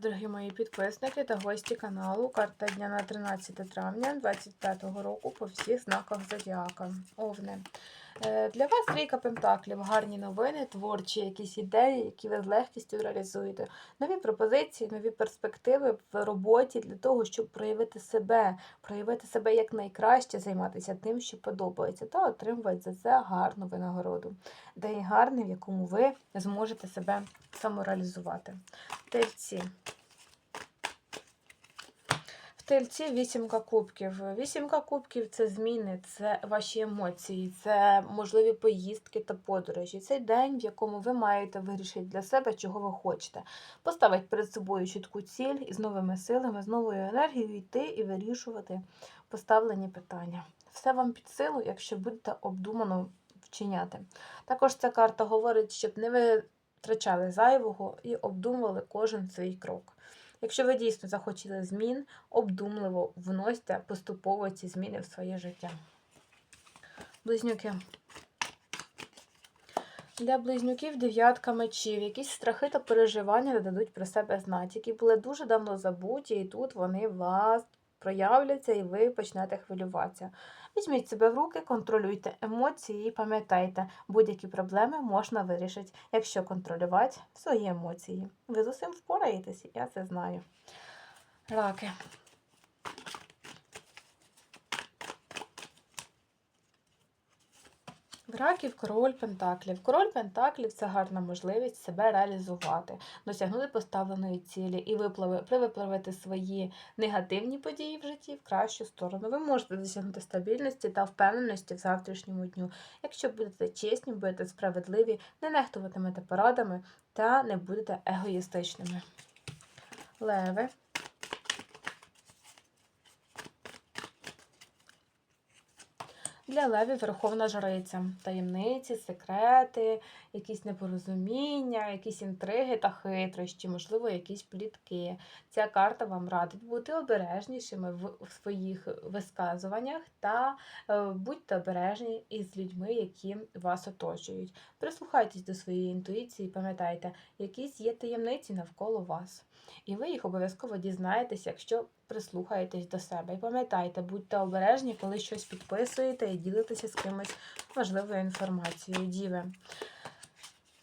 Дорогі мої підписники та гості каналу. Карта дня на 13 травня 2025 року по всіх знаках Зодіака. Овни. Е, Для вас трійка пентаклів, гарні новини, творчі якісь ідеї, які ви з легкістю реалізуєте. Нові пропозиції, нові перспективи в роботі для того, щоб проявити себе, проявити себе як найкраще, займатися тим, що подобається, та отримувати за це гарну винагороду. День гарний, в якому ви зможете себе самореалізувати. Тельці. В тельці вісімка кубків. Вісімка кубків це зміни, це ваші емоції, це можливі поїздки та подорожі. Це день, в якому ви маєте вирішити для себе, чого ви хочете. Поставити перед собою чітку ціль і з новими силами, з новою енергією йти і вирішувати поставлені питання. Все вам під силу, якщо будете обдумано вчиняти. Також ця карта говорить, щоб не ви втрачали зайвого і обдумували кожен свій крок. Якщо ви дійсно захотіли змін, обдумливо вносьте поступово ці зміни в своє життя. Близнюки. Для близнюків дев'ятка мечів. Якісь страхи та переживання дадуть про себе знати, які були дуже давно забуті, і тут вони вас проявляться, і ви почнете хвилюватися. Візьміть себе в руки, контролюйте емоції і пам'ятайте, будь-які проблеми можна вирішити, якщо контролювати свої емоції. Ви з усім впораєтесь, я це знаю. Раки. Раків король Пентаклів. Король Пентаклів це гарна можливість себе реалізувати, досягнути поставленої цілі і виплави, виправити свої негативні події в житті в кращу сторону. Ви можете досягнути стабільності та впевненості в завтрашньому дню. Якщо будете чесні, будете справедливі, не нехтуватимете порадами та не будете егоїстичними. Леви. Для левів верховна жриця. Таємниці, секрети, якісь непорозуміння, якісь інтриги та хитрощі, можливо, якісь плітки. Ця карта вам радить бути обережнішими в своїх висказуваннях та е, будьте обережні із людьми, які вас оточують. Прислухайтесь до своєї інтуїції, пам'ятайте, якісь є таємниці навколо вас. І ви їх обов'язково дізнаєтесь, якщо прислухаєтесь до себе. І пам'ятайте, будьте обережні, коли щось підписуєте і ділитеся з кимось важливою інформацією. Діви.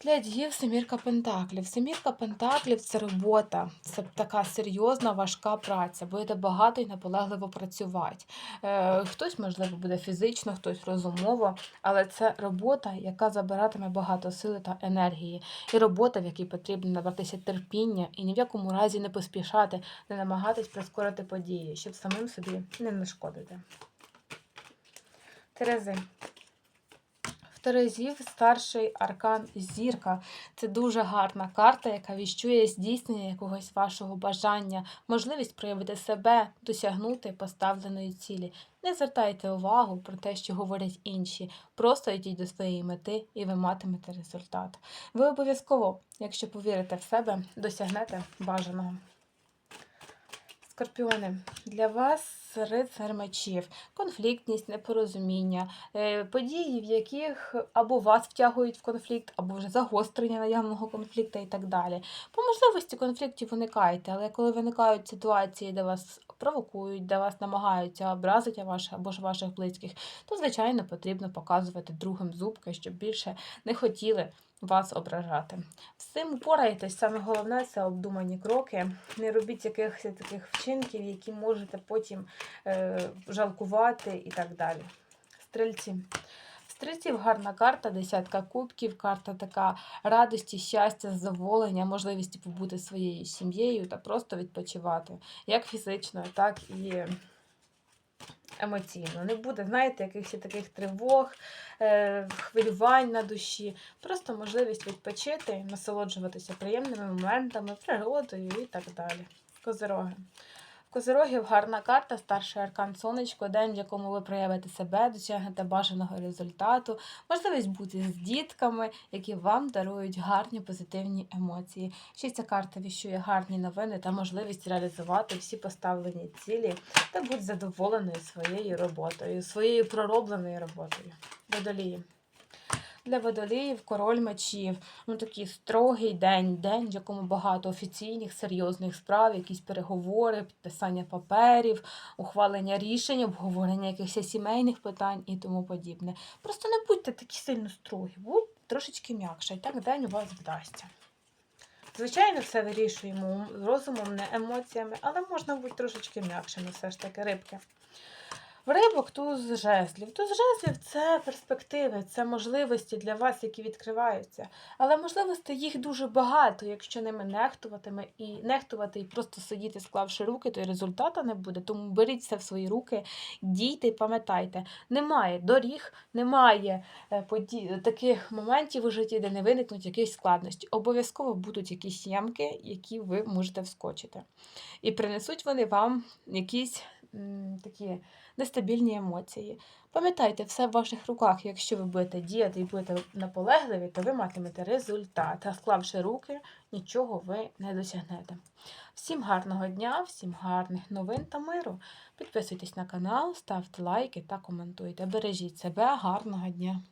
Для дів семірка пентаклів. Семірка пентаклів це робота, це така серйозна, важка праця. Будете багато і наполегливо працювати. Е, хтось, можливо, буде фізично, хтось розумово, але це робота, яка забиратиме багато сили та енергії. І робота, в якій потрібно набратися терпіння і ні в якому разі не поспішати, не намагатись прискорити події, щоб самим собі не нашкодити. Терези. В Терезів старший аркан зірка. Це дуже гарна карта, яка віщує здійснення якогось вашого бажання, можливість проявити себе, досягнути поставленої цілі. Не звертайте увагу про те, що говорять інші. Просто йдіть до своєї мети і ви матимете результат. Ви обов'язково, якщо повірите в себе, досягнете бажаного. Скорпіони, для вас рицар мечів, конфліктність, непорозуміння, е, події, в яких або вас втягують в конфлікт, або вже загострення наявного конфлікту і так далі. По можливості конфліктів уникайте, але коли виникають ситуації, де вас провокують, де вас намагаються образити ваших або ж ваших близьких, то, звичайно, потрібно показувати другим зубки, щоб більше не хотіли вас ображати. З цим упораєтесь. Саме головне це обдумані кроки. Не робіть якихось таких вчинків, які можете потім е, жалкувати і так далі. Стрільці. Стрільців гарна карта, десятка кубків, карта така радості, щастя, задоволення, можливості побути своєю сім'єю та просто відпочивати. Як фізично, так і емоційно. Не буде, знаєте, якихось таких тривог, е, хвилювань на душі. Просто можливість відпочити, насолоджуватися приємними моментами, природою і так далі. Козироги. Козирогів гарна карта, старший аркан сонечко, день, в якому ви проявите себе, досягнете бажаного результату, можливість бути з дітками, які вам дарують гарні позитивні емоції. Ще ця карта віщує гарні новини та можливість реалізувати всі поставлені цілі та бути задоволеною своєю роботою, своєю проробленою роботою. Водолії. Для водоліїв король мечів. Ну такий строгий день, день, в якому багато офіційних, серйозних справ, якісь переговори, підписання паперів, ухвалення рішень, обговорення якихось сімейних питань і тому подібне. Просто не будьте такі сильно строгі, будьте трошечки м'якше, і так день у вас вдасться. Звичайно, все вирішуємо розумом, не емоціями, але можна бути трошечки м'якшими, все ж таки рибки. В рибок туз жезлів. Туз жезлів це перспективи, це можливості для вас, які відкриваються. Але можливостей їх дуже багато. Якщо ними нехтуватиме і нехтувати і просто сидіти, склавши руки, то й результату не буде. Тому беріть все в свої руки, дійте і пам'ятайте, немає доріг, немає е, поді... таких моментів у житті, де не виникнуть якісь складності. Обов'язково будуть якісь ямки, які ви можете вскочити. І принесуть вони вам якісь такі нестабільні емоції. Пам'ятайте, все в ваших руках. Якщо ви будете діяти і будете наполегливі, то ви матимете результат. А склавши руки, нічого ви не досягнете. Всім гарного дня, всім гарних новин та миру. Підписуйтесь на канал, ставте лайки та коментуйте. Бережіть себе, гарного дня!